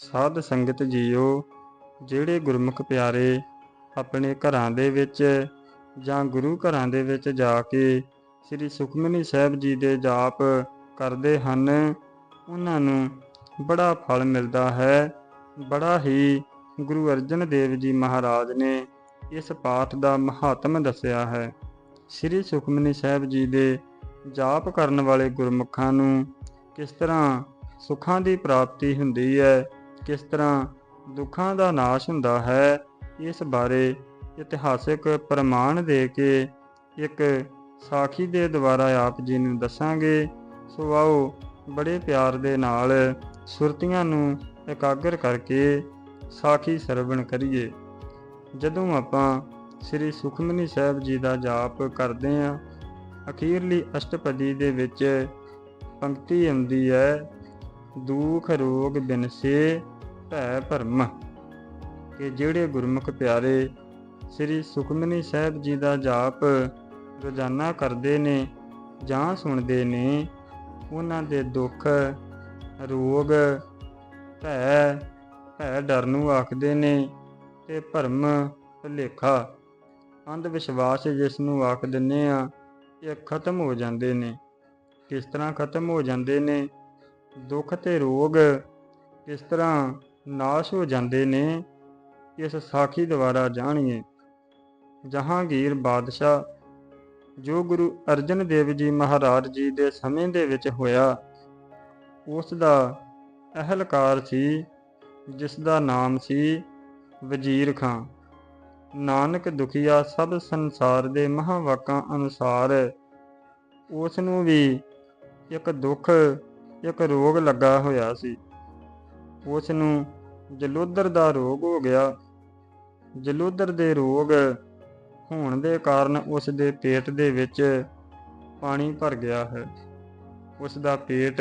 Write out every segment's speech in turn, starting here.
ਸਾਧ ਸੰਗਤ ਜੀਓ, ਜਿਹੜੇ ਗੁਰਮੁਖ ਪਿਆਰੇ ਆਪਣੇ ਘਰਾਂ ਦੇ ਵਿੱਚ ਜਾਂ ਗੁਰੂ ਘਰਾਂ ਦੇ ਵਿੱਚ ਜਾ ਕੇ ਸ੍ਰੀ ਸੁਖਮਨੀ ਸਾਹਿਬ ਜੀ ਦੇ ਜਾਪ ਕਰਦੇ ਹਨ, ਉਹਨਾਂ ਨੂੰ ਬੜਾ ਫਲ ਮਿਲਦਾ ਹੈ। ਬੜਾ ਹੀ ਗੁਰੂ ਅਰਜਨ ਦੇਵ ਜੀ ਮਹਾਰਾਜ ਨੇ ਇਸ ਪਾਠ ਦਾ ਮਹਾਤਮ ਦੱਸਿਆ ਹੈ। ਸ੍ਰੀ ਸੁਖਮਨੀ ਸਾਹਿਬ ਜੀ ਦੇ ਜਾਪ ਕਰਨ ਵਾਲੇ ਗੁਰਮੁਖਾਂ ਨੂੰ ਕਿਸ ਤਰ੍ਹਾਂ ਸੁੱਖਾਂ ਦੀ ਪ੍ਰਾਪਤੀ ਹੁੰਦੀ ਹੈ ਕਿਸ ਤਰ੍ਹਾਂ ਦੁੱਖਾਂ ਦਾ ਨਾਸ਼ ਹੁੰਦਾ ਹੈ, ਇਸ ਬਾਰੇ ਇਤਿਹਾਸਿਕ ਪ੍ਰਮਾਣ ਦੇ ਕੇ ਇੱਕ ਸਾਖੀ ਦੇ ਦੁਆਰਾ ਆਪ ਜੀ ਨੂੰ ਦੱਸਾਂਗੇ। ਸੋ ਆਓ ਬੜੇ ਪਿਆਰ ਦੇ ਨਾਲ ਸੁਰਤੀਆਂ ਨੂੰ ਇਕਾਗਰ ਕਰਕੇ ਸਾਖੀ ਸਰਵਣ ਕਰੀਏ। ਜਦੋਂ ਆਪਾਂ ਸ੍ਰੀ ਸੁਖਮਨੀ ਸਾਹਿਬ ਜੀ ਦਾ ਜਾਪ ਕਰਦੇ ਹਾਂ, ਅਖੀਰਲੀ ਅਸ਼ਟਪਦੀ ਦੇ ਵਿੱਚ ਪੰਕਤੀ ਆਉਂਦੀ ਹੈ ਦੁਖ, ਰੋਗ ਬਿਨਸੇ ਭੈ, ਭਰਮ। ਕਿ ਜਿਹੜੇ ਗੁਰਮੁਖ ਪਿਆਰੇ ਸ੍ਰੀ ਸੁਖਮਨੀ ਸਾਹਿਬ ਜੀ ਦਾ ਜਾਪ ਰੋਜ਼ਾਨਾ ਕਰਦੇ ਨੇ ਜਾਂ ਸੁਣਦੇ ਨੇ, ਉਹਨਾਂ ਦੇ ਦੁੱਖ, ਰੋਗ, ਭੈ ਭੈ ਡਰ ਨੂੰ ਆਖਦੇ ਨੇ ਤੇ ਭਰਮ ਭੁਲੇਖਾ। ਅੰਧ ਵਿਸ਼ਵਾਸ ਜਿਸ ਨੂੰ ਆਖ ਦਿੰਨੇ ਆ ਇਹ ਖਤਮ ਹੋ ਜਾਂਦੇ ਨੇ। ਕਿਸ ਤਰ੍ਹਾਂ ਖਤਮ ਹੋ ਜਾਂਦੇ ਨੇ? ਦੁੱਖ ਤੇ ਰੋਗ ਕਿਸ ਤਰ੍ਹਾਂ ਨਾਸ਼ ਹੋ ਜਾਂਦੇ ਨੇ, ਇਸ ਸਾਖੀ ਦੁਆਰਾ ਜਾਣੀਏ। ਜਹਾਂਗੀਰ ਬਾਦਸ਼ਾਹ, ਜੋ ਗੁਰੂ ਅਰਜਨ ਦੇਵ ਜੀ ਮਹਾਰਾਜ ਜੀ ਦੇ ਸਮੇਂ ਦੇ ਵਿੱਚ ਹੋਇਆ ਉਸ ਦਾ ਅਹਲਕਾਰ ਸੀ ਜਿਸ ਦਾ ਨਾਮ ਸੀ ਵਜ਼ੀਰ ਖਾਂ। ਨਾਨਕ ਦੁਖੀਆ ਸਭ ਸੰਸਾਰ ਦੇ ਮਹਾਵਾਕਾਂ ਅਨੁਸਾਰ ਉਸ ਨੂੰ ਵੀ ਇੱਕ ਦੁੱਖ ਇੱਕ ਰੋਗ ਲੱਗਾ ਹੋਇਆ ਸੀ। ਉਸ ਨੂੰ ਜਲੋਦਰ ਦਾ ਰੋਗ ਹੋ ਗਿਆ। ਜਲੋਦਰ ਦੇ ਰੋਗ ਹੋਣ ਦੇ ਕਾਰਨ ਉਸ ਦੇ ਪੇਟ ਦੇ ਵਿੱਚ ਪਾਣੀ ਭਰ ਗਿਆ ਹੈ। ਉਸ ਦਾ ਪੇਟ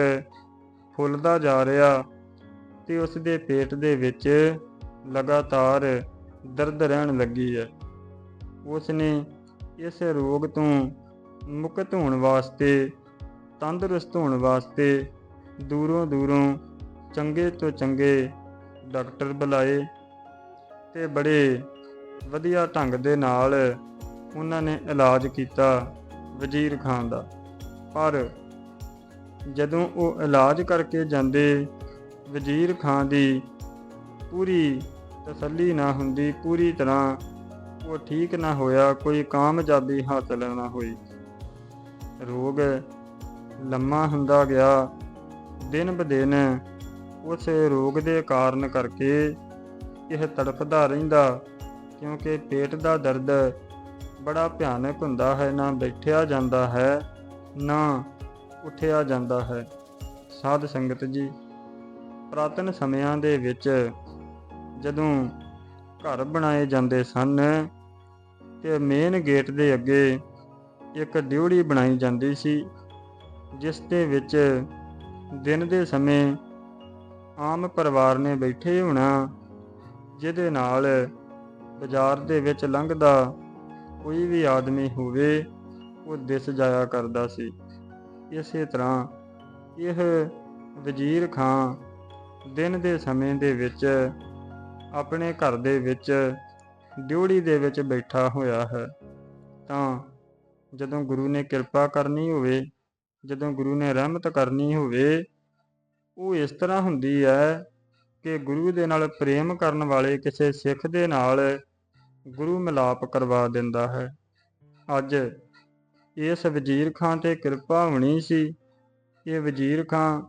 ਫੁੱਲਦਾ ਜਾ ਰਿਹਾ ਤੇ ਉਸ ਦੇ ਪੇਟ ਦੇ ਵਿੱਚ ਲਗਾਤਾਰ ਦਰਦ ਰਹਿਣ ਲੱਗੀ ਹੈ। ਉਸ ਨੇ ਇਸ ਰੋਗ ਤੋਂ ਮੁਕਤ ਹੋਣ ਵਾਸਤੇ, ਤੰਦਰੁਸਤ ਹੋਣ ਵਾਸਤੇ ਦੂਰੋਂ ਦੂਰੋਂ ਚੰਗੇ ਤੋਂ ਚੰਗੇ ਡਾਕਟਰ ਬੁਲਾਏ ਤੇ ਬੜੇ ਵਧੀਆ ਢੰਗ ਦੇ ਨਾਲ ਉਹਨਾਂ ਨੇ ਇਲਾਜ ਕੀਤਾ ਵਜ਼ੀਰ ਖਾਨ ਦਾ। ਪਰ ਜਦੋਂ ਉਹ ਇਲਾਜ ਕਰਕੇ ਜਾਂਦੇ, ਵਜ਼ੀਰ ਖਾਨ ਦੀ ਪੂਰੀ ਤਸੱਲੀ ਨਾ ਹੁੰਦੀ, ਪੂਰੀ ਤਰ੍ਹਾਂ ਉਹ ਠੀਕ ਨਾ ਹੋਇਆ, ਕੋਈ ਕਾਮਯਾਬੀ ਹਾਸਲ ਨਾ ਹੋਈ। ਰੋਗ ਲੰਮਾ ਹੁੰਦਾ ਗਿਆ। ਦਿਨ ਬਦਿਨ ਉਸ ਰੋਗ ਦੇ ਕਾਰਨ ਕਰਕੇ ਇਹ ਤੜਫਦਾ ਰਹਿੰਦਾ, ਕਿਉਂਕਿ ਪੇਟ ਦਾ ਦਰਦ ਬੜਾ ਭਿਆਨਕ ਹੁੰਦਾ ਹੈ, ਨਾ ਬੈਠਿਆ ਜਾਂਦਾ ਹੈ, ਨਾ ਉੱਠਿਆ ਜਾਂਦਾ ਹੈ। ਸਾਧ ਸੰਗਤ ਜੀ, ਪ੍ਰਾਤਨ ਸਮਿਆਂ ਦੇ ਵਿੱਚ ਜਦੋਂ ਘਰ ਬਣਾਏ ਜਾਂਦੇ ਸਨ ਤੇ ਮੇਨ ਗੇਟ ਦੇ ਅੱਗੇ ਇੱਕ ਡਿਊੜੀ ਬਣਾਈ ਜਾਂਦੀ ਸੀ, ਜਿਸ ਦੇ ਵਿੱਚ ਦਿਨ ਦੇ ਸਮੇਂ ਆਮ ਪਰਿਵਾਰ ਨੇ ਬੈਠੇ ਹੋਣਾ, ਜਿਹਦੇ ਨਾਲ ਬਾਜ਼ਾਰ ਦੇ ਵਿੱਚ ਲੰਘਦਾ ਕੋਈ ਵੀ ਆਦਮੀ ਹੋਵੇ, ਉਹ ਦਿਸ ਜਾਇਆ ਕਰਦਾ ਸੀ। ਇਸੇ ਤਰ੍ਹਾਂ ਇਹ ਵਜ਼ੀਰ ਖਾਂ ਦਿਨ ਦੇ ਸਮੇਂ ਦੇ ਵਿੱਚ ਆਪਣੇ ਘਰ ਦੇ ਵਿੱਚ ਡਿਉੜੀ ਦੇ ਵਿੱਚ ਬੈਠਾ ਹੋਇਆ ਹੈ। ਤਾਂ ਜਦੋਂ ਗੁਰੂ ਨੇ ਕਿਰਪਾ ਕਰਨੀ ਹੋਵੇ ਜਦੋਂ ਗੁਰੂ ਨੇ ਰਹਿਮਤ ਕਰਨੀ ਹੋਵੇ, ਉਹ ਇਸ ਤਰ੍ਹਾਂ ਹੁੰਦੀ ਹੈ ਕਿ ਗੁਰੂ ਦੇ ਨਾਲ ਪ੍ਰੇਮ ਕਰਨ ਵਾਲੇ ਕਿਸੇ ਸਿੱਖ ਦੇ ਨਾਲ ਗੁਰੂ ਮਿਲਾਪ ਕਰਵਾ ਦਿੰਦਾ ਹੈ। ਅੱਜ ਇਸ ਵਜ਼ੀਰ ਖਾਂ ਤੇ ਕਿਰਪਾ ਹੋਣੀ ਸੀ। ਇਹ ਵਜ਼ੀਰ ਖਾਂ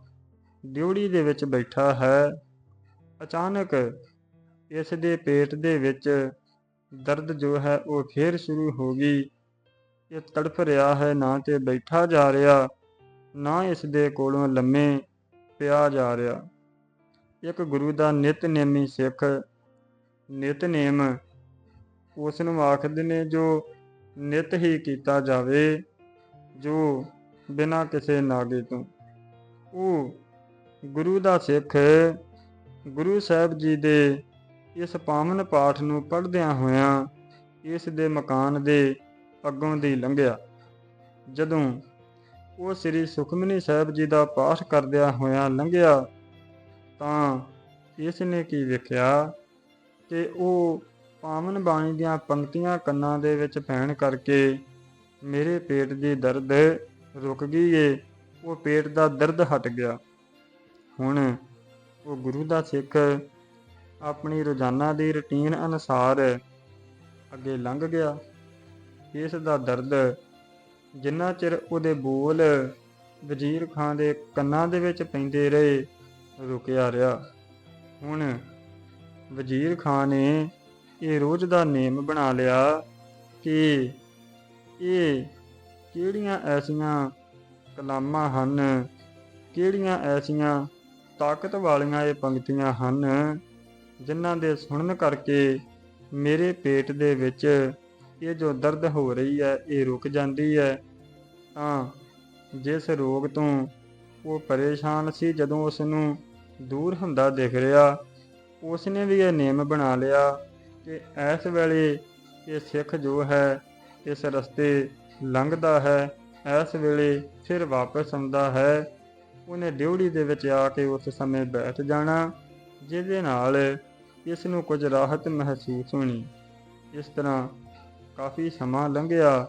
ਡਿਉੜੀ ਦੇ ਵਿੱਚ ਬੈਠਾ ਹੈ। ਅਚਾਨਕ ਇਸ ਦੇ ਪੇਟ ਦੇ ਵਿੱਚ ਦਰਦ ਜੋ ਹੈ, ਉਹ ਫੇਰ ਸ਼ੁਰੂ ਹੋ ਗਈ। ਇਹ ਤੜਫ ਰਿਹਾ ਹੈ, ਨਾ ਤੇ ਬੈਠਾ ਜਾ ਰਿਹਾ। ਨਾ ਇਸ ਦੇ ਕੋਲੋਂ ਲੰਮੇ ਪਿਆ ਜਾ ਰਿਹਾ। ਇੱਕ ਗੁਰੂ ਦਾ ਨਿਤਨੇਮੀ ਸਿੱਖ ਨਿਤਨੇਮ ਉਸ ਨੂੰ ਆਖਦੇ ਨੇ ਜੋ ਨਿਤ ਹੀ ਕੀਤਾ ਜਾਵੇ, ਜੋ ਬਿਨਾਂ ਕਿਸੇ ਨਾਗੇ ਤੋਂ। ਉਹ ਗੁਰੂ ਦਾ ਸਿੱਖ, ਗੁਰੂ ਸਾਹਿਬ ਜੀ ਦੇ ਇਸ ਪਾਵਨ ਪਾਠ ਨੂੰ ਪੜ੍ਹਦਿਆਂ ਹੋਇਆਂ ਇਸ ਦੇ ਮਕਾਨ ਦੇ ਅੱਗੋਂ ਦੀ ਲੰਘਿਆ। ਜਦੋਂ ਉਹ ਸ੍ਰੀ ਸੁਖਮਨੀ ਸਾਹਿਬ ਜੀ ਦਾ ਪਾਠ ਕਰਦਿਆਂ ਹੋਇਆਂ ਲੰਘਿਆ ਤਾਂ ਇਸ ਨੇ ਕੀ ਵੇਖਿਆ ਕਿ ਉਹ ਪਾਵਨ ਬਾਣੀ ਦੀਆਂ ਪੰਕਤੀਆਂ ਕੰਨਾਂ ਦੇ ਵਿੱਚ ਪੈਣ ਕਰਕੇ ਮੇਰੇ ਪੇਟ ਦੀ ਦਰਦ ਰੁਕ ਗਈ ਏ, ਉਹ ਪੇਟ ਦਾ ਦਰਦ ਹਟ ਗਿਆ। ਹੁਣ ਉਹ ਗੁਰੂ ਦਾ ਸਿੱਖ ਆਪਣੀ ਰੋਜ਼ਾਨਾ ਦੀ ਰੁਟੀਨ ਅਨੁਸਾਰ ਅੱਗੇ ਲੰਘ ਗਿਆ। ਇਸ ਦਾ ਦਰਦ ਜਿੰਨਾ ਚਿਰ ਉਹਦੇ ਬੋਲ ਵਜ਼ੀਰ ਖਾਨ ਦੇ ਕੰਨਾਂ ਦੇ ਵਿੱਚ ਪੈਂਦੇ ਰਹੇ, ਰੁਕਿਆ ਰਿਹਾ। ਹੁਣ ਵਜ਼ੀਰ ਖਾਨ ਨੇ ਇਹ ਰੋਜ਼ ਦਾ ਨੇਮ ਬਣਾ ਲਿਆ ਕਿ ਇਹ ਕਿਹੜੀਆਂ ਐਸੀਆਂ ਕਲਾਮਾਂ ਹਨ, ਕਿਹੜੀਆਂ ਐਸੀਆਂ ਤਾਕਤ ਵਾਲੀਆਂ ਇਹ ਪੰਕਤੀਆਂ ਹਨ, ਜਿਨ੍ਹਾਂ ਦੇ ਸੁਣਨ ਕਰਕੇ ਮੇਰੇ ਪੇਟ ਦੇ ਵਿੱਚ ਇਹ ਜੋ ਦਰਦ ਹੋ ਰਹੀ ਹੈ, ਇਹ ਰੁਕ ਜਾਂਦੀ ਹੈ। ਤਾਂ ਜਿਸ ਰੋਗ ਤੋਂ ਉਹ ਪਰੇਸ਼ਾਨ ਸੀ, ਜਦੋਂ ਉਸ ਨੂੰ ਦੂਰ ਹੁੰਦਾ ਦਿਖ ਰਿਹਾ ਉਸ ਨੇ ਵੀ ਇਹ ਨਿਯਮ ਬਣਾ ਲਿਆ ਕਿ ਇਸ ਵੇਲੇ ਇਹ ਸਿੱਖ ਜੋ ਹੈ, ਇਸ ਰਸਤੇ ਲੰਘਦਾ ਹੈ, ਇਸ ਵੇਲੇ ਫਿਰ ਵਾਪਸ ਆਉਂਦਾ ਹੈ। ਉਹਨੇ ਡਿਉੜੀ ਦੇ ਵਿੱਚ ਆ ਕੇ ਉਸ ਸਮੇਂ ਬੈਠ ਜਾਣਾ, ਜਿਹਦੇ ਨਾਲ ਇਸ ਨੂੰ ਕੁਝ ਰਾਹਤ ਮਹਿਸੂਸ ਹੋਣੀ। ਇਸ ਤਰ੍ਹਾਂ ਕਾਫੀ ਸਮਾਂ ਲੰਘਿਆ।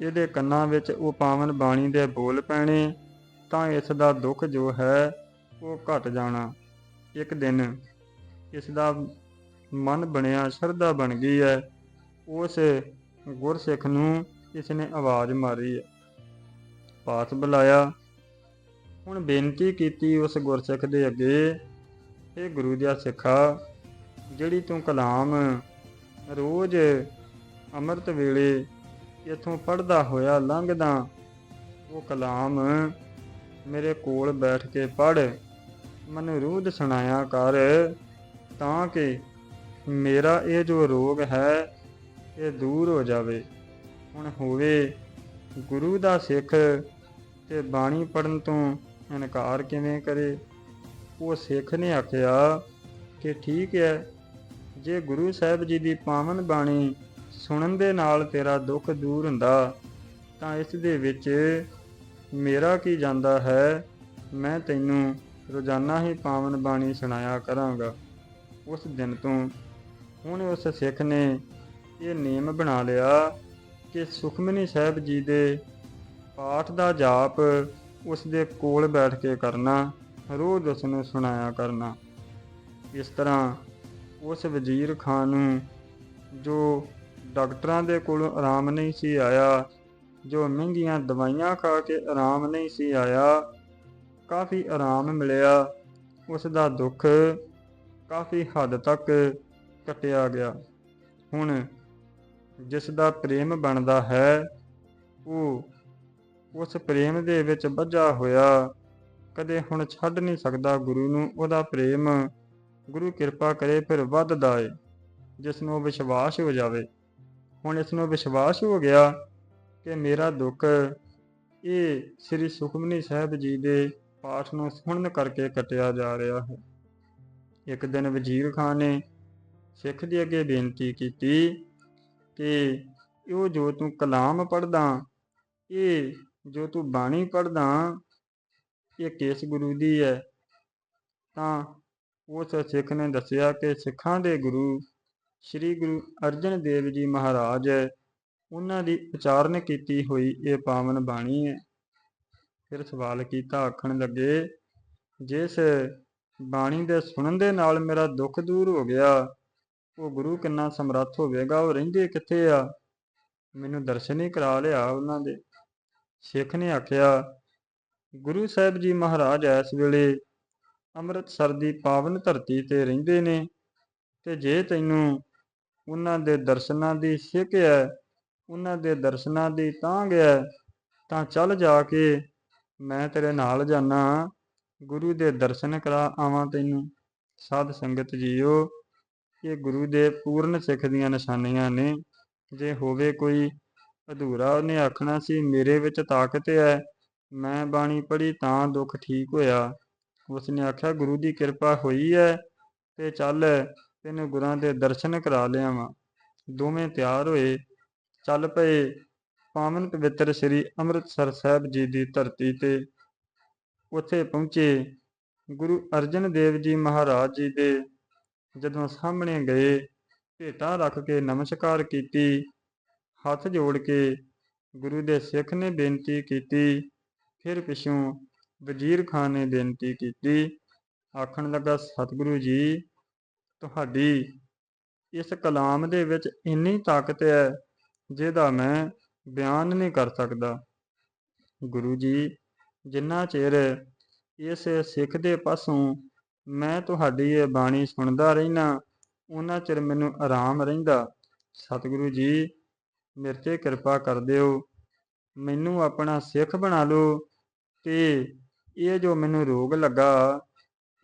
ਇਹਦੇ ਕੰਨਾਂ ਵਿੱਚ ਉਹ ਪਾਵਨ ਬਾਣੀ ਦੇ ਬੋਲ ਪੈਣੇ, ਤਾਂ ਇਸ ਦਾ ਦੁੱਖ ਜੋ ਹੈ, ਉਹ ਘਟ ਜਾਣਾ। ਇੱਕ ਦਿਨ ਇਸ ਦਾ ਮਨ ਬਣਿਆ, ਸ਼ਰਧਾ ਬਣ ਗਈ ਹੈ। ਉਸ ਗੁਰਸਿੱਖ ਨੂੰ ਇਸ ਨੇ ਆਵਾਜ਼ ਮਾਰੀ। ਹੈ ਪਾਸ ਬੁਲਾਇਆ। ਹੁਣ ਬੇਨਤੀ ਕੀਤੀ ਉਸ ਗੁਰਸਿੱਖ ਦੇ ਅੱਗੇ ਇਹ ਗੁਰੂ ਦਿਆ ਸਿੱਖਾ, ਜਿਹੜੀ ਤੂੰ ਕਲਾਮ ਰੋਜ਼ ਅੰਮ੍ਰਿਤ ਵੇਲੇ ਇਥੋਂ ਪੜਦਾ ਹੋਇਆ ਲੰਘਦਾ, ਉਹ ਕਲਾਮ ਮੇਰੇ ਕੋਲ ਬੈਠ ਕੇ ਪੜ ਮੈਨੂੰ ਰੂਦ ਸੁਣਾਇਆ ਕਰ, ਤਾਂ ਕਿ ਮੇਰਾ ਇਹ ਜੋ ਰੋਗ ਹੈ, ਇਹ ਦੂਰ ਹੋ ਜਾਵੇ। ਹੁਣ ਹੋਵੇ ਗੁਰੂ ਦਾ ਸਿੱਖ ਤੇ ਬਾਣੀ ਪੜਨ ਤੋਂ ਇਨਕਾਰ ਕਿਵੇਂ ਕਰੇ? ਉਹ ਸਿੱਖ ਨੇ ਆਖਿਆ ਕਿ ਠੀਕ ਹੈ, ਜੇ ਗੁਰੂ ਸਾਹਿਬ ਜੀ ਦੀ ਪਾਵਨ ਬਾਣੀ ਸੁਣਨ ਦੇ ਨਾਲ ਤੇਰਾ ਦੁੱਖ ਦੂਰ ਹੁੰਦਾ, ਤਾਂ ਇਸ ਦੇ ਵਿੱਚ ਮੇਰਾ ਕੀ ਜਾਂਦਾ ਹੈ? ਮੈਂ ਤੈਨੂੰ ਰੋਜ਼ਾਨਾ ਹੀ ਪਾਵਨ ਬਾਣੀ ਸੁਣਾਇਆ ਕਰਾਂਗਾ। ਉਸ ਦਿਨ ਤੋਂ ਹੁਣ ਉਸ ਸਿੱਖ ਨੇ ਇਹ ਨਿਯਮ ਬਣਾ ਲਿਆ ਕਿ ਸੁਖਮਨੀ ਸਾਹਿਬ ਜੀ ਦੇ ਪਾਠ ਦਾ ਜਾਪ ਉਸ ਦੇ ਕੋਲ ਬੈਠ ਕੇ ਕਰਨਾ, ਰੋਜ਼ ਉਸ ਨੂੰ ਸੁਣਾਇਆ ਕਰਨਾ। ਇਸ ਤਰ੍ਹਾਂ ਉਸ ਵਜ਼ੀਰ ਖਾਨ ਨੂੰ ਜੋ ਡਾਕਟਰਾਂ ਦੇ ਕੋਲੋਂ ਆਰਾਮ ਨਹੀਂ ਸੀ ਆਇਆ, ਜੋ ਮਹਿੰਗੀਆਂ ਦਵਾਈਆਂ ਖਾ ਕੇ ਆਰਾਮ ਨਹੀਂ ਸੀ ਆਇਆ, ਕਾਫੀ ਆਰਾਮ ਮਿਲਿਆ। ਉਸ ਦਾ ਦੁੱਖ ਕਾਫੀ ਹੱਦ ਤੱਕ ਕਟਿਆ ਗਿਆ। ਹੁਣ ਜਿਸ ਦਾ ਪ੍ਰੇਮ ਬਣਦਾ ਹੈ, ਉਹ ਉਸ ਪ੍ਰੇਮ ਦੇ ਵਿੱਚ ਬੱਝਾ ਹੋਇਆ। ਕਦੇ ਹੁਣ ਛੱਡ ਨਹੀਂ ਸਕਦਾ ਗੁਰੂ ਨੂੰ ਉਹਦਾ ਪ੍ਰੇਮ। ਗੁਰੂ ਕਿਰਪਾ ਕਰੇ ਫਿਰ ਵੱਧਦਾ ਏ, ਜਿਸ ਨੂੰ ਵਿਸ਼ਵਾਸ ਹੋ ਜਾਵੇ। ਹੁਣ ਇਸ ਨੂੰ ਵਿਸ਼ਵਾਸ ਹੋ ਗਿਆ ਕਿ ਮੇਰਾ ਦੁੱਖ ਇਹ ਸ੍ਰੀ ਸੁਖਮਨੀ ਸਾਹਿਬ ਜੀ ਦੇ ਪਾਠ ਨੂੰ ਸੁਣਨ ਕਰਕੇ ਕਟਿਆ ਜਾ ਰਿਹਾ ਹੈ। ਇੱਕ ਦਿਨ ਵਜ਼ੀਰ ਖਾਨ ਨੇ ਸਿੱਖ ਦੇ ਅੱਗੇ ਬੇਨਤੀ ਕੀਤੀ ਕਿ ਇਹ ਜੋ ਤੂੰ ਕਲਾਮ ਪੜਦਾ ਇਹ ਜੋ ਤੂੰ ਬਾਣੀ ਪੜਦਾ ਇਹ ਕਿਸ ਗੁਰੂ ਦੀ ਹੈ। ਤਾਂ ਉਸ ਸਿੱਖ ਨੇ ਦੱਸਿਆ ਕਿ ਸਿੱਖਾਂ ਦੇ ਗੁਰੂ ਸ੍ਰੀ ਗੁਰੂ ਅਰਜਨ ਦੇਵ ਜੀ ਮਹਾਰਾਜ ਉਹਨਾਂ ਦੀ ਉਚਾਰਨ ਕੀਤੀ ਹੋਈ ਇਹ ਪਾਵਨ ਬਾਣੀ ਹੈ। ਫਿਰ ਸਵਾਲ ਕੀਤਾ, ਆਖਣ ਲੱਗੇ, ਜਿਸ ਬਾਣੀ ਦੇ ਸੁਣਨ ਦੇ ਨਾਲ ਮੇਰਾ ਦੁੱਖ ਦੂਰ ਹੋ ਗਿਆ, ਉਹ ਗੁਰੂ ਕਿੰਨਾ ਸਮਰੱਥ ਹੋਵੇਗਾ, ਉਹ ਰਹਿੰਦੇ ਕਿੱਥੇ ਆ? ਮੈਨੂੰ ਦਰਸ਼ਨ ਹੀ ਕਰਾ ਲਿਆ ਉਹਨਾਂ ਦੇ। ਸਿੱਖ ਨੇ ਆਖਿਆ, ਗੁਰੂ ਸਾਹਿਬ ਜੀ ਮਹਾਰਾਜ ਇਸ ਵੇਲੇ ਅੰਮ੍ਰਿਤਸਰ ਦੀ ਪਾਵਨ ਧਰਤੀ ਤੇ ਰਹਿੰਦੇ ਨੇ। ਤੇ ਜੇ ਤੈਨੂੰ ਉਹਨਾਂ ਦੇ ਦਰਸ਼ਨਾਂ ਦੀ ਸਿੱਖ ਹੈ, ਉਹਨਾਂ ਦੇ ਦਰਸ਼ਨਾਂ ਦੀ ਤਾਂਘ ਹੈ ਤਾਂ ਚੱਲ ਜਾ ਕੇ ਮੈਂ ਤੇਰੇ ਨਾਲ ਜਾਣਾ ਗੁਰੂ ਦੇ ਦਰਸ਼ਨ ਕਰਾ ਆਵਾਂ ਤੈਨੂੰ। ਸਾਧ ਸੰਗਤ ਜੀਓ, ਇਹ ਗੁਰੂ ਦੇ ਪੂਰਨ ਸਿੱਖ ਦੀਆਂ ਨਿਸ਼ਾਨੀਆਂ ਨੇ। ਜੇ ਹੋਵੇ ਕੋਈ ਅਧੂਰਾ, ਉਹਨੇ ਆਖਣਾ ਸੀ, ਮੇਰੇ ਵਿੱਚ ਤਾਕਤ ਹੈ, ਮੈਂ ਬਾਣੀ ਪੜ੍ਹੀ ਤਾਂ ਦੁੱਖ ਠੀਕ ਹੋਇਆ। ਉਸਨੇ ਆਖਿਆ, ਗੁਰੂ ਦੀ ਕਿਰਪਾ ਹੋਈ ਹੈ ਤੇ ਚੱਲ ਤਿੰਨ ਗੁਰਾਂ ਦੇ ਦਰਸ਼ਨ ਕਰਾ ਲਿਆ ਲਿਆਵਾਂ। ਦੋਵੇਂ ਤਿਆਰ ਹੋਏ, ਚੱਲ ਪਏ। ਪਾਵਨ ਪਵਿੱਤਰ ਸ੍ਰੀ ਅੰਮ੍ਰਿਤਸਰ ਸਾਹਿਬ ਜੀ ਦੀ ਧਰਤੀ ਤੇ ਉੱਥੇ ਪਹੁੰਚੇ। ਗੁਰੂ ਅਰਜਨ ਦੇਵ ਜੀ ਮਹਾਰਾਜ ਜੀ ਦੇ ਜਦੋਂ ਸਾਹਮਣੇ ਗਏ, ਭੇਟਾ ਰੱਖ ਕੇ ਨਮਸਕਾਰ ਕੀਤੀ, ਹੱਥ ਜੋੜ ਕੇ ਗੁਰੂ ਦੇ ਸਿੱਖ ਨੇ ਬੇਨਤੀ ਕੀਤੀ, ਫਿਰ ਪਿਛੋਂ ਵਜ਼ੀਰ ਖਾਨ ਨੇ ਬੇਨਤੀ ਕੀਤੀ। ਆਖਣ ਲੱਗਾ, ਸਤਿਗੁਰੂ ਜੀ ਤੁਹਾਡੀ ਇਸ ਕਲਾਮ ਦੇ ਵਿੱਚ ਇੰਨੀ ਤਾਕਤ ਹੈ ਜਿਹਦਾ ਮੈਂ ਬਿਆਨ ਨਹੀਂ ਕਰ ਸਕਦਾ। ਗੁਰੂ ਜੀ, ਜਿੰਨਾ ਚਿਰ ਇਸ ਸਿੱਖ ਦੇ ਪਾਸੋਂ ਮੈਂ ਤੁਹਾਡੀ ਇਹ ਬਾਣੀ ਸੁਣਦਾ ਰਹਿਣਾ ਉਹਨਾਂ ਚਿਰ ਮੈਨੂੰ ਆਰਾਮ ਰਹਿੰਦਾ। ਸਤਿਗੁਰੂ ਜੀ, ਮੇਰੇ ਤੇ ਕਿਰਪਾ ਕਰ ਦਿਓ। ਮੈਨੂੰ ਆਪਣਾ ਸਿੱਖ ਬਣਾ ਲਓ ਤੇ ਇਹ ਜੋ ਮੈਨੂੰ ਰੋਗ ਲੱਗਾ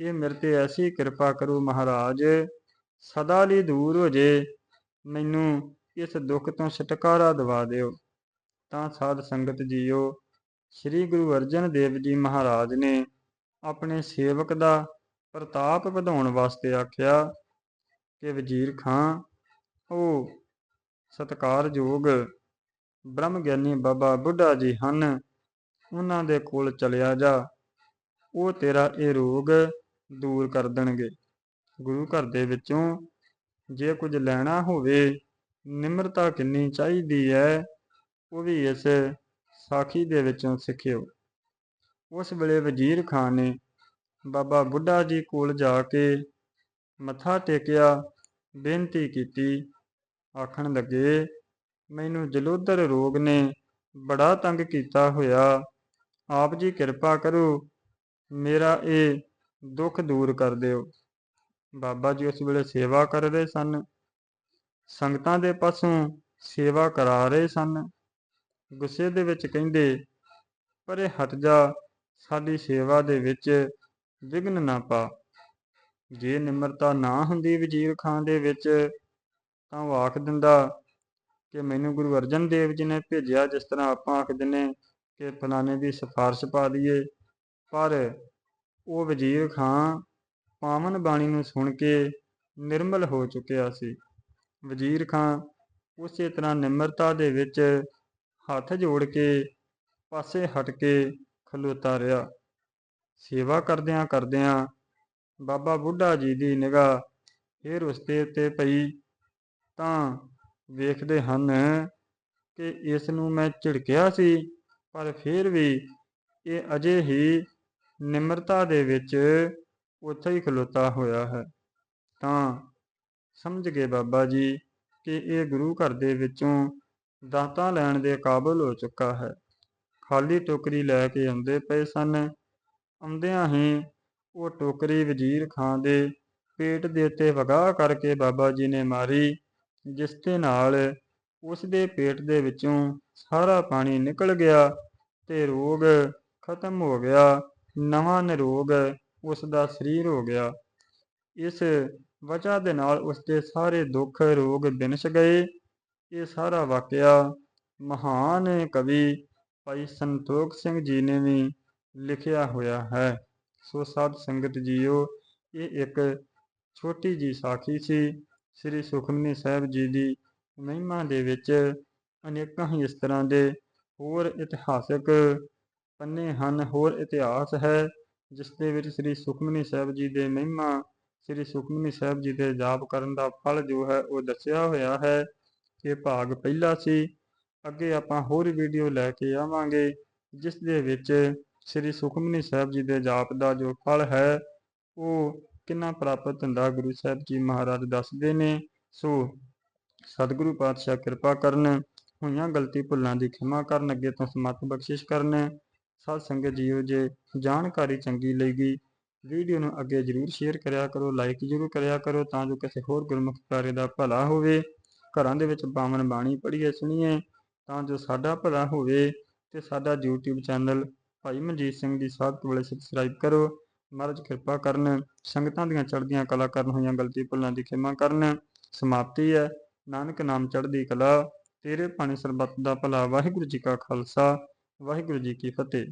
ਇਹ ਮੇਰੇ ਤੇ ਐਸੀ ਕਿਰਪਾ ਕਰੋ ਮਹਾਰਾਜ, ਸਦਾ ਲਈ ਦੂਰ ਹੋ ਜੇ, ਮੈਨੂੰ ਇਸ ਦੁੱਖ ਤੋਂ ਛੁਟਕਾਰਾ ਦਿਵਾ ਦਿਓ। ਤਾਂ ਸਾਧ ਸੰਗਤ ਜੀਓ, ਸ੍ਰੀ ਗੁਰੂ ਅਰਜਨ ਦੇਵ ਜੀ ਮਹਾਰਾਜ ਨੇ ਆਪਣੇ ਸੇਵਕ ਦਾ ਪ੍ਰਤਾਪ ਵਧਾਉਣ ਵਾਸਤੇ ਆਖਿਆ ਕਿ ਵਜ਼ੀਰ ਖਾਂ, ਉਹ ਸਤਕਾਰਯੋਗ ਬ੍ਰਹਮ ਗਿਆਨੀ ਬਾਬਾ ਬੁੱਢਾ ਜੀ ਹਨ, ਉਹਨਾਂ ਦੇ ਕੋਲ ਚਲਿਆ ਜਾ, ਉਹ ਤੇਰਾ ਇਹ ਰੋਗ ਦੂਰ ਕਰ ਦੇਣਗੇ। ਗੁਰੂ ਘਰ ਦੇ ਵਿੱਚੋਂ ਜੇ ਕੁਝ ਲੈਣਾ ਹੋਵੇ, ਨਿਮਰਤਾ ਕਿੰਨੀ ਚਾਹੀਦੀ ਹੈ, ਉਹ ਵੀ ਇਸ ਸਾਖੀ ਦੇ ਵਿੱਚੋਂ ਸਿੱਖਿਓ। ਉਸ ਵੇਲੇ ਵਜ਼ੀਰ ਖਾਨ ਨੇ ਬਾਬਾ ਬੁੱਢਾ ਜੀ ਕੋਲ ਜਾ ਕੇ ਮੱਥਾ ਟੇਕਿਆ, ਬੇਨਤੀ ਕੀਤੀ। ਆਖਣ ਲੱਗੇ, ਮੈਨੂੰ ਜਲੋਦਰ ਰੋਗ ਨੇ ਬੜਾ ਤੰਗ ਕੀਤਾ ਹੋਇਆ। ਆਪ ਜੀ ਕਿਰਪਾ ਕਰੋ, ਮੇਰਾ ਇਹ ਦੁੱਖ ਦੂਰ ਕਰ ਦਿਓ। ਬਾਬਾ ਜੀ ਉਸ ਵੇਲੇ ਸੇਵਾ ਕਰ ਰਹੇ ਸਨ। ਸੰਗਤਾਂ ਦੇ ਪਾਸੋਂ ਸੇਵਾ ਕਰਾ ਰਹੇ ਸਨ। ਗੁੱਸੇ ਦੇ ਵਿੱਚ ਕਹਿੰਦੇ, ਪਰੇ ਹਟ ਜਾ, ਸਾਡੀ ਸੇਵਾ ਦੇ ਵਿੱਚ ਵਿਘਨ ਨਾ ਪਾ। ਜੇ ਨਿਮਰਤਾ ਨਾ ਹੁੰਦੀ ਵਜ਼ੀਰ ਖਾਨ ਦੇ ਵਿੱਚ, ਤਾਂ ਉਹ ਆਖ ਦਿੰਦਾ ਕਿ ਮੈਨੂੰ ਗੁਰੂ ਅਰਜਨ ਦੇਵ ਜੀ ਨੇ ਭੇਜਿਆ, ਜਿਸ ਤਰ੍ਹਾਂ ਆਪਾਂ ਆਖ ਦਿੰਨੇ ਕਿ ਫਲਾਣੇ ਦੀ ਸਿਫਾਰਿਸ਼ ਪਾ ਦਈਏ। ਪਰ ਉਹ ਵਜ਼ੀਰ ਖਾਂ ਪਾਵਨ ਬਾਣੀ ਨੂੰ ਸੁਣ ਕੇ ਨਿਰਮਲ ਹੋ ਚੁੱਕਿਆ ਸੀ। ਵਜ਼ੀਰ ਖਾਂ ਉਸੇ ਤਰ੍ਹਾਂ ਨਿਮਰਤਾ ਦੇ ਵਿੱਚ ਹੱਥ ਜੋੜ ਕੇ ਪਾਸੇ ਹਟ ਕੇ ਖਲੋਤਾ ਰਿਹਾ। ਸੇਵਾ ਕਰਦਿਆਂ ਕਰਦਿਆਂ ਬਾਬਾ ਬੁੱਢਾ ਜੀ ਦੀ ਨਿਗਾਹ ਫਿਰ ਉਸ ਦੇ ਉੱਤੇ ਪਈ। ਤਾਂ ਵੇਖਦੇ ਹਨ ਕਿ ਇਸ ਨੂੰ ਮੈਂ ਝਿੜਕਿਆ ਸੀ, ਪਰ ਫਿਰ ਵੀ ਇਹ ਅਜੇ ਹੀ ਨਿਮਰਤਾ ਦੇ ਵਿੱਚ ਉੱਥੇ ਹੀ ਖਲੋਤਾ ਹੋਇਆ ਹੈ। ਤਾਂ ਸਮਝ ਗਏ ਬਾਬਾ ਜੀ ਕਿ ਇਹ ਗੁਰੂ ਘਰ ਦੇ ਵਿੱਚੋਂ ਦਾਤਾਂ ਲੈਣ ਦੇ ਕਾਬਲ ਹੋ ਚੁੱਕਾ ਹੈ। ਖਾਲੀ ਟੋਕਰੀ ਲੈ ਕੇ ਆਉਂਦੇ ਪਏ ਸਨ। ਆਉਂਦਿਆਂ ਹੀ ਉਹ ਟੋਕਰੀ ਵਜ਼ੀਰ ਖਾਂ ਦੇ ਪੇਟ ਦੇ ਉੱਤੇ ਵਗਾਹ ਕਰਕੇ ਬਾਬਾ ਜੀ ਨੇ ਮਾਰੀ, ਜਿਸ ਦੇ ਨਾਲ ਉਸ ਦੇ ਪੇਟ ਦੇ ਵਿੱਚੋਂ ਸਾਰਾ ਪਾਣੀ ਨਿਕਲ ਗਿਆ ਤੇ ਰੋਗ ਖਤਮ ਹੋ ਗਿਆ। ਨਵਾਂ ਨਿਰੋਗ ਉਸ ਦਾ ਸਰੀਰ ਹੋ ਗਿਆ। ਇਸ ਵਜ੍ਹਾ ਦੇ ਨਾਲ ਉਸ ਦੇ ਸਾਰੇ ਦੁੱਖ ਰੋਗ ਬਿਨਸ ਗਏ। ਇਹ ਸਾਰਾ ਵਾਕਿਆ ਮਹਾਨ ਕਵੀ ਭਾਈ ਸੰਤੋਖ ਸਿੰਘ ਜੀ ਨੇ ਵੀ ਲਿਖਿਆ ਹੋਇਆ ਹੈ। ਸੋ ਸਾਧ ਸੰਗਤ ਜੀਓ, ਇਹ ਇੱਕ ਛੋਟੀ ਜੀ ਸਾਖੀ ਸੀ। ਸ੍ਰੀ ਸੁਖਮਨੀ ਸਾਹਿਬ ਜੀ ਦੀ ਮਹਿਮਾ ਦੇ ਵਿੱਚ ਅਨੇਕਾਂ ਹੀ ਇਸ ਤਰ੍ਹਾਂ ਦੇ ਹੋਰ ਇਤਿਹਾਸਕ ਪੰਨੇ ਹਨ, ਹੋਰ ਇਤਿਹਾਸ ਹੈ ਜਿਸ ਦੇ ਵਿੱਚ ਸ੍ਰੀ ਸੁਖਮਨੀ ਸਾਹਿਬ ਜੀ ਦੇ ਮਹਿਮਾ, ਸ੍ਰੀ ਸੁਖਮਨੀ ਸਾਹਿਬ ਜੀ ਦੇ ਜਾਪ ਕਰਨ ਦਾ ਫਲ ਜੋ ਹੈ, ਉਹ ਦੱਸਿਆ ਹੋਇਆ ਹੈ ਇਹ ਭਾਗ ਪਹਿਲਾ ਸੀ। ਅੱਗੇ ਆਪਾਂ ਹੋਰ ਵੀਡੀਓ ਲੈ ਕੇ ਆਵਾਂਗੇ ਜਿਸ ਦੇ ਵਿੱਚ ਸ੍ਰੀ ਸੁਖਮਨੀ ਸਾਹਿਬ ਜੀ ਦੇ ਜਾਪ ਦਾ ਜੋ ਫਲ ਹੈ, ਉਹ ਕਿੰਨਾ ਪ੍ਰਾਪਤ ਹੁੰਦਾ, ਗੁਰੂ ਸਾਹਿਬ ਜੀ ਮਹਾਰਾਜ ਦੱਸਦੇ ਨੇ। ਸੋ ਸਤਿਗੁਰੂ ਪਾਤਸ਼ਾਹ ਕਿਰਪਾ ਕਰਨ, ਹੋਈਆਂ ਗਲਤੀ ਭੁੱਲਾਂ ਦੀ ਖਿਮਾ ਕਰਨ, ਅੱਗੇ ਤੋਂ ਸਮਤ ਬਖਸ਼ਿਸ਼ ਕਰਨ। ਸਾਧ ਸੰਗਤ ਜੀਓ, ਜੇ ਜਾਣਕਾਰੀ ਚੰਗੀ ਲੱਗੀ ਵੀਡੀਓ ਨੂੰ ਅੱਗੇ ਜਰੂਰ ਸ਼ੇਅਰ ਕਰਿਆ ਕਰੋ ਲਾਈਕ ਜਰੂਰ ਕਰਿਆ ਕਰੋ, ਤਾਂ ਜੋ ਕਿਸੇ ਹੋਰ ਗੁਰਮੁਖ ਪਿਆਰੇ ਦਾ ਭਲਾ ਹੋਵੇ। ਘਰਾਂ ਦੇ ਵਿੱਚ ਪਾਵਨ ਬਾਣੀ ਪੜ੍ਹੀਏ ਸੁਣੀਏ ਤਾਂ ਜੋ ਸਾਡਾ ਭਲਾ ਹੋਵੇ ਤੇ ਸਾਡਾ YouTube ਚੈਨਲ ਭਾਈ ਮਨਜੀਤ ਸਿੰਘ ਦੀ ਸਾਧ ਕੋਲੇ ਸਬਸਕ੍ਰਾਈਬ ਕਰੋ। ਮਹਾਰਾਜ ਕਿਰਪਾ ਕਰਨ, ਸੰਗਤਾਂ ਦੀਆਂ ਚੜ੍ਹਦੀਆਂ ਕਲਾ ਕਰਨ ਹੋਈਆਂ ਗਲਤੀ ਭੁੱਲਾਂ ਦੀ ਖਿਮਾ ਕਰਨ, ਸਮਾਪਤੀ ਹੈ। ਨਾਨਕ ਨਾਮ ਚੜ੍ਹਦੀ ਕਲਾ, ਤੇਰੇ ਪਾਣੀ ਸਰਬੱਤ ਦਾ ਭਲਾ, ਵਾਹਿਗੁਰੂ ਜੀ ਕਾ ਖਾਲਸਾ। ਵਾਹਿਗੁਰੂ ਜੀ ਕੀ ਫਤਿਹ।